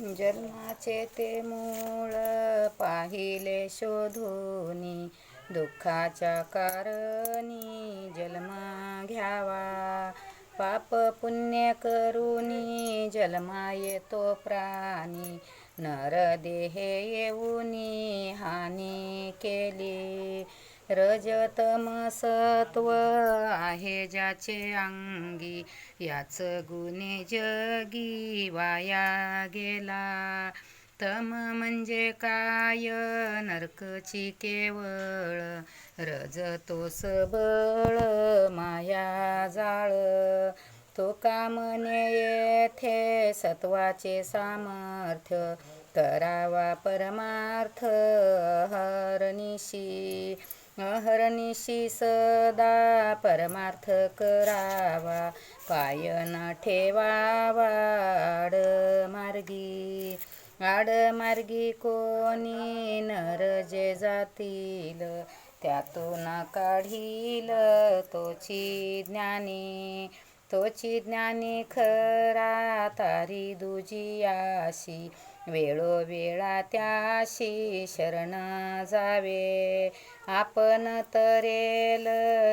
जन्माचे ते मूळ पाहिले शोधूनी दुःखाच्या कारणी जन्म घ्यावा. पाप पुण्य करूनी जन्मा येतो प्राणी नर देहे येऊनी हानी केली. रजतमसत्व आहे ज्याचे अंगी याच गुन्हे जगी वाया गेला. तम म्हणजे काय? नरकची केवळ रज तो सबळ माया जाळ. तो कामने येथे सत्वाचे सामर्थ्य? करावा परमार्थ हरनिशी अहरनिशी सदा परमार्थ करावा. पाय न ठेवावा आडमार्गी आडमार्गी कोणी नर जे जातील त्यातून काढील तोची ज्ञानी. तोची ज्ञानी खरा तारी दुजी आशी. वेळोवेळा त्याशी शरण जावे. आपण तरेल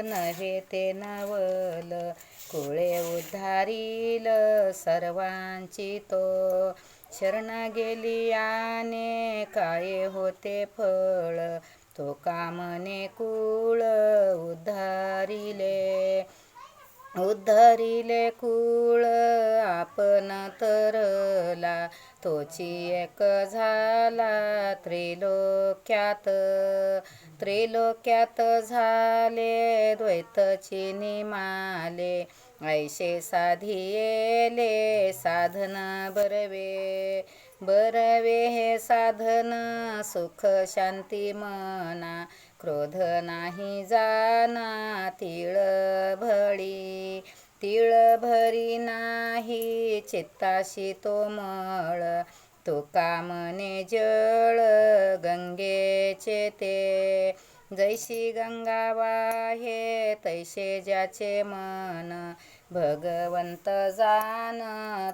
नव्हे ते नवल. कुळे उद्धारील सर्वांची तो. शरण गेली आने काय होते फळ. तो कामने कुळ उद्धारिले उद्धरिले कुळ आपण तरला तोची एक झाला त्रिलोक्यात. त्रिलोक्यात झाले द्वैतची निमाले ऐशे साधियेले साधन बरवे. बरवे हे साधन सुख शांती मना क्रोध नाही जाना तिळ भळी तिळ भरी नाही चित्ताशी तो मळ. तो कामने जळ गंगेचे ते. जैशी गंगा वाहे तैसे ज्याचे मन. भगवंत जाण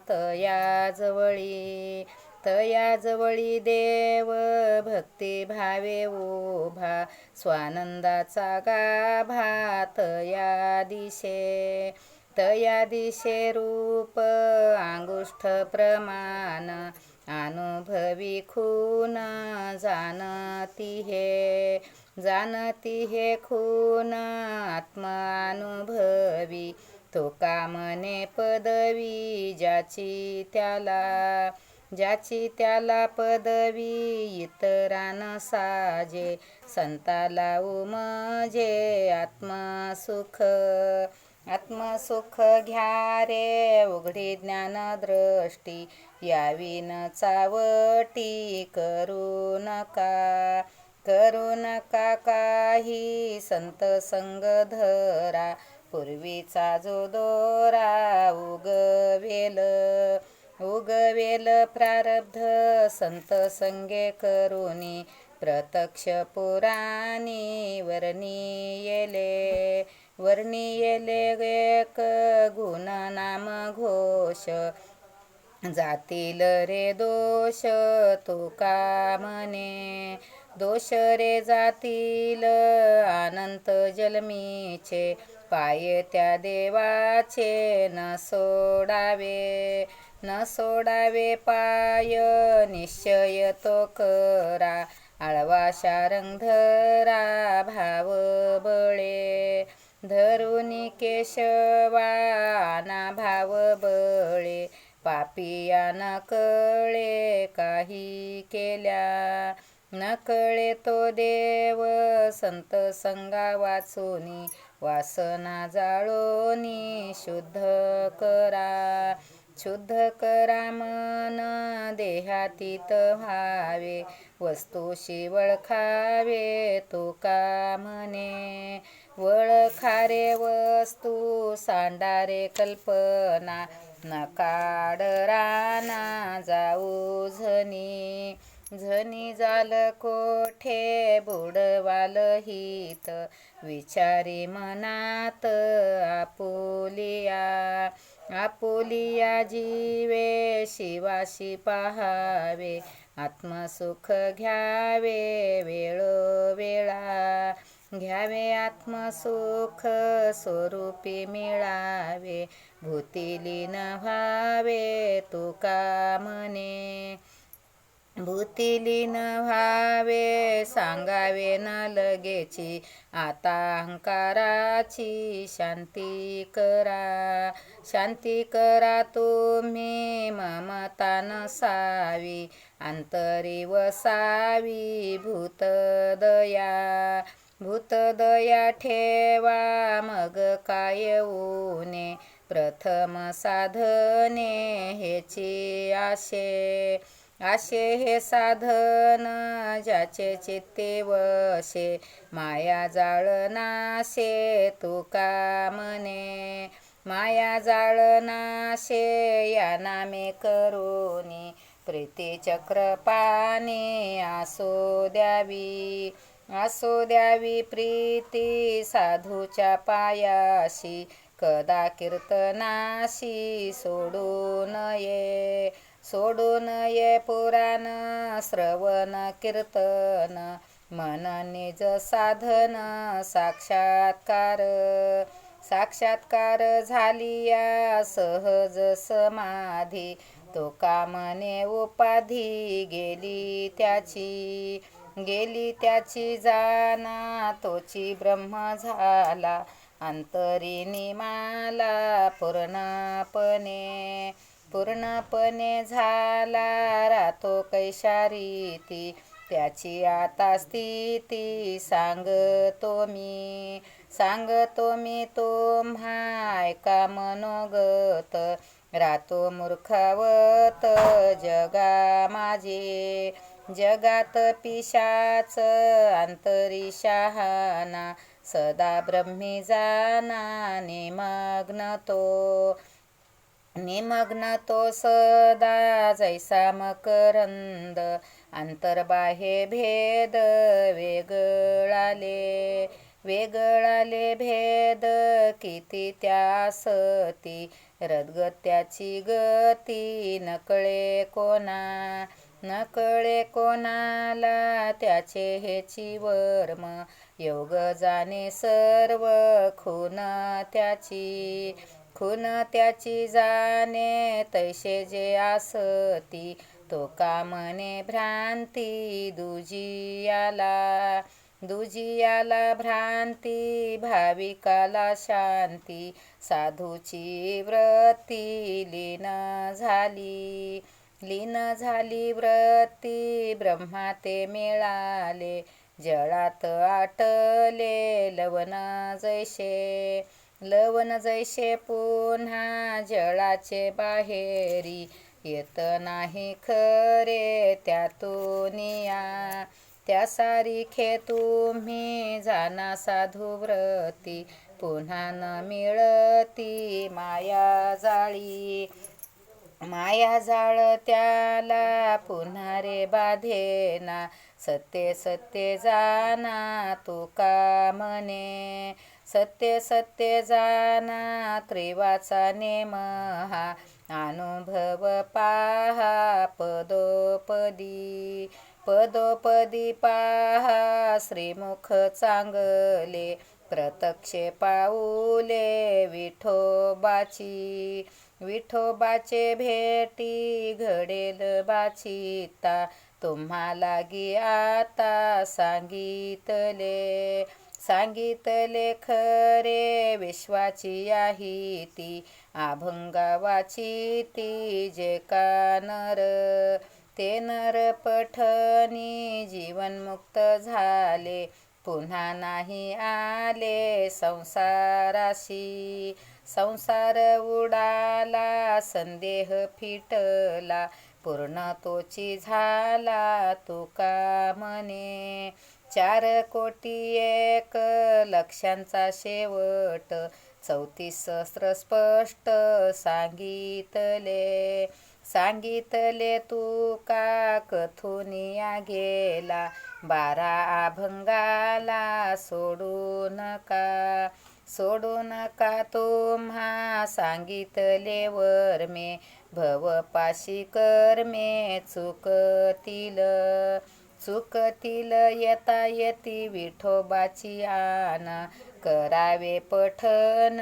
तया जवळी तयाजवळी देव भक्ती भावे ओभा स्वानंदाचा गाभा तया दिशे तया दिशे रूप अंगुष्ठ प्रमाण. अनुभवी खून जाणती हे जाणती हे खून आत्मानुभवी. तो कामने पदवी ज्याची त्याला ज्याची त्याला पदवी इतरान साजे संताला उमजे आत्मसुख. आत्मसुख घ्या रे उघडी ज्ञानदृष्टी यावी न चावटी करू नका. करू नका काही संत संग धरा पूर्वीचा जो दोरा उगवेल. उगवेल प्रारब्ध संत संगे करुनी प्रत्यक्ष पुराणी वर्णियेले वर्णियेले एक गुण नाम घोष. जातील रे दोष तुका म्हणे? दोष रे जातील अनंत जलमीचे पाय त्या देवाचे न सोडावे. न सोडावे पाय निश्चय तो करा. आळवा शारंग धरा भाव बळे. धरुनी केशवा ना भाव बळे. पापिया न कळे काही केल्या. न कळे तो देव संत संगा वाचोनी. वासना जाळोनी शुद्ध करा. शुद्ध करा मन देहातीत व्हावे वस्तूशी वळखावे तो का म्हणे? वळखारे वस्तू सांडारे कल्पना नकाडराना जाऊ झनी. झनी जाल कोठे बुडवाल हित विचारी मनात आपुलिया. आपुलिया जीवे शिवाशी पहावे आत्मसुख घ्यावे वेळोवेळा घ्यावे आत्मसुख स्वरूपी मिळावे भूतीलीन व्हावे तुका म्हणे? भूतीलीन व्हावे सांगावे न लगेची. आता अहंकाराची शांती करा. शांती करा तुम्ही ममता नसावी. अंतरी वसावी भूतदया भूतदया ठेवा मग काय ऊने प्रथम साधने हेची आशे. असे हे साधन ज्याचे चित्ते वसे माया जाळ तू तुका माया जाळनाशे या नामे करोनी प्रीती चक्रपाने आसो द्यावी आसो द्यावी प्रीती साधूच्या पायाशी कदा कीर्तनाशी सोडू नये. सोडून ये पुराण श्रवण कीर्तन मन निज साधन साक्षात्कार. साक्षात्कार झाली या सहज समाधी तो कामने उपाधी गेली त्याची. गेली त्याची जाना तोची ब्रह्म झाला अंतरी निमाला पूर्णपणे. पूर्णपणे झाला रातो कैशारीती त्याची आता स्थिती सांगतो मी. सांगतो मी तो ऐका मनोगत? रातो मूर्खावत जगा माझे. जगात पिशाच आंतरी शहाना सदा ब्रह्मी जाना निमग्न तो. निमग्न तो सदा जैसा मकरंद अंतर्बाह्य भेद वेगळाले वेगळाले भेद किती त्यासती रदगत्याची गती नकळे कोणा नकळे कोणाला त्याचे हेची वर्म योग जाणे सर्व खून त्याची खून त्याची जाणे तैसे जे आसती तो कामने भ्रांती दुजियाला दुजियाला भ्रांती भाविकाला शांती साधूची व्रती लीन झाली. लीन झाली व्रती ब्रह्मा ते मिळाले जळात आटले लवण जैसे. लवण जैसे पुन्हा जळाचे बाहेरी. येत नाही खरे त्यातून या. त्या सारीखे तुम्ही जाना साधू व्रती. पुन्हा न मिळती माया जाळी. माया जाळ त्याला पुन्हा रे बाधेना सत्य सत्य जाना तू का म्हणे? सत्य सत्य जाना त्रिवाचा नेम हा. अनुभव पाहा पदोपदी पदोपदी पाहा. श्रीमुख चांगले प्रत्यक्ष पाऊले विठोबाची विठोबाचे भेटी घडेल बाचिता. तुम्हाला गी आता सांगितले सांगितले खरे विश्वाची आहे ती अभंगावाची ती जे का नर ते नर पठनी जीवनमुक्त झाले पुन्हा नाही आले संसाराशी. संसार उडाला संदेह फिटला पूर्ण तोची झाला तुका म्हणे? चार कोटी एक लक्षांचा शेवट. चौतीस सहस्र स्पष्ट सांगितले. सांगितले तू का कथुनिया गेला? बारा अभंगाला सोडू नका. सोडू नका तुम्हा सांगितलेवर मे भवपाशी कर्मे चुकतील. चुकतील येता येती विठोबाची आन करावे पठन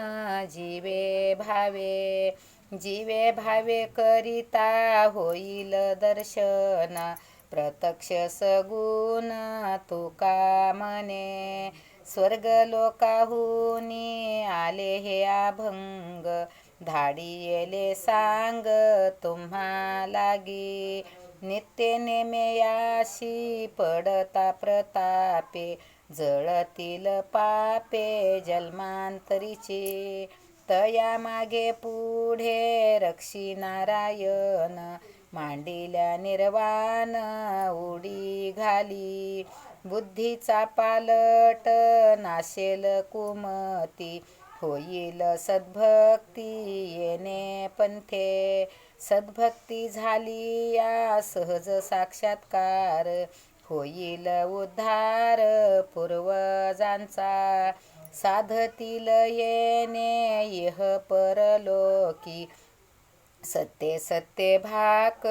जीवे भावे. जीवे भावे करिता होईल दर्शन. प्रत्यक्ष सगुण तुका मने स्वर्ग लोकाहुनी आले हे अभंग. धाडी येले सांग तुम्हा लागी नित्य नेमेयाशी पडता प्रतापे जळतील पापे जन्मांतरीचे. तया मागे पुढे रक्षी नारायण मांडिल्या निर्वाण उडी घाली. बुद्धीचा पालट नाशेल कुमती होईल सद्भक्ती येणे पंथे. सद्भक्ती झाली या सहज साक्षात्कार. होईल उद्धार पूर्वजांचा. साधतील येणे यह परलोकी. सत्य सत्य भाक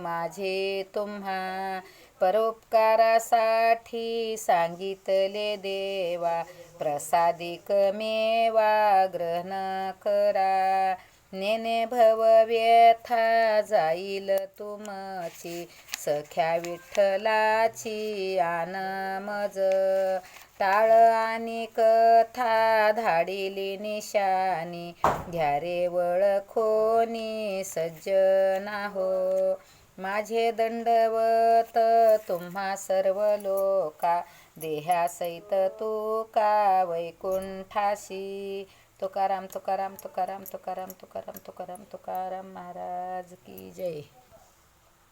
माझे तुम्हा. परोपकारासाठी सांगितले देवा. प्रसादिक मेवा ग्रहण करा. नेने भव व्यथा जाईल तुमची. सख्या विठ्ठलाची आन मज. टाळ आणि कथा धाडिली निशानी घ्या रे वळखोनी सज्जना हो माझे दंडवत तुम्हा सर्व लोका. देहासहित तुका वैकुंठाशी. तुकाराम तुकाराम तुकाराम तुकाराम तुकाराम तुकाराम तुकाराम महाराज की जय.